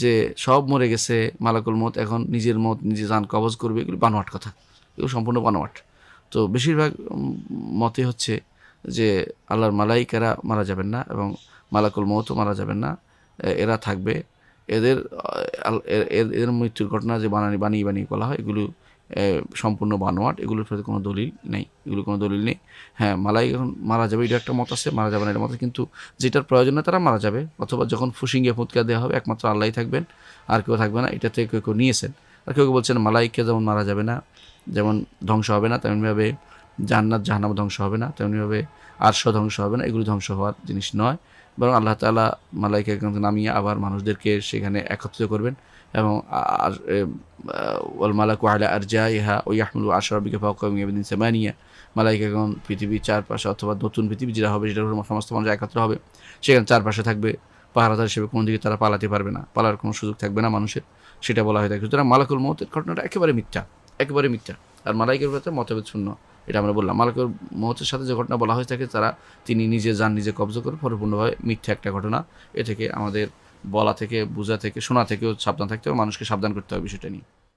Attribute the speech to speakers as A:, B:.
A: যে সব মরে গেছে, মালাকুল মত এখন নিজের মত নিজে যান কবজ করবে, এগুলি বানোয়াট কথা। এগুলো সম্পূর্ণ বানোয়াট। তো বেশিরভাগ মতে হচ্ছে যে আল্লাহর মালাইকারা মারা যাবেন না এবং মালাকুল মতও মারা যাবেন না। এরা থাকবে। এদের এদের মৃত্যুর ঘটনা যে বানানি, বানিয়ে বানিয়ে বলা হয়, এগুলো সম্পূর্ণ বানোয়াট, এগুলোর ফলে কোনো দলিল নেই, এগুলো কোনো দলিল নেই। হ্যাঁ মালাই এখন মারা যাবে, এটা একটা মত আছে, মারা যাবে না এটা মত, কিন্তু যেটার প্রয়োজনে তারা মারা যাবে, অথবা যখন ফুসিংয়ে ফুৎকা দেওয়া হবে, একমাত্র আল্লাহ থাকবেন, আর কেউ থাকবে না এটা থেকে কেউ কেউ নিয়েছেন। আর কেউ কেউ বলছেন, মালাইকে যেমন মারা যাবে না, যেমন ধ্বংস হবে না, তেমনিভাবে জান্নাত জাহান্নাম ধ্বংস হবে না, তেমনিভাবে আরশ ধ্বংস হবে না, এগুলো ধ্বংস হওয়ার জিনিস নয়। বরং আল্লাহ তাআলা মালাইকে নামিয়ে আবার মানুষদেরকে সেখানে একত্রিত করবেন এবং আর ওয়াল মালাকু আলা আর যা ইহা ও ইয়াহমুল আশরাবিকে ফাউকামিয়াবিন সেমানিয়া। এখন পৃথিবীর চারপাশে অথবা নতুন পৃথিবী যেটা হবে যেটা সমস্ত মানুষ একত্র হবে, সেখানে চারপাশে থাকবে পাহারাদার হিসেবে কোনো দিকে তারা পালাতে পারবে না, পালার কোনো সুযোগ থাকবে না মানুষের, সেটা বলা হয়ে থাকে। সুতরাং মালাকুল মতের ঘটনাটা একেবারে মিথ্যা একেবারে মিথ্যা। আর মালাইকের ব্যাপারে মতভেদ শূন্য। এটা আমরা বললাম। মালাকুল মহতের সাথে যে ঘটনা বলা হয়ে থাকে, তারা তিনি নিজে যান, নিজে কবজা করে পরিপূর্ণভাবে মিথ্যা একটা ঘটনা। এ থেকে আমাদের বলা থেকে, বোঝা থেকে, শোনা থেকেও সাবধান থাকতে হবে, মানুষকে সাবধান করতে হবে বিষয়টা নিয়ে।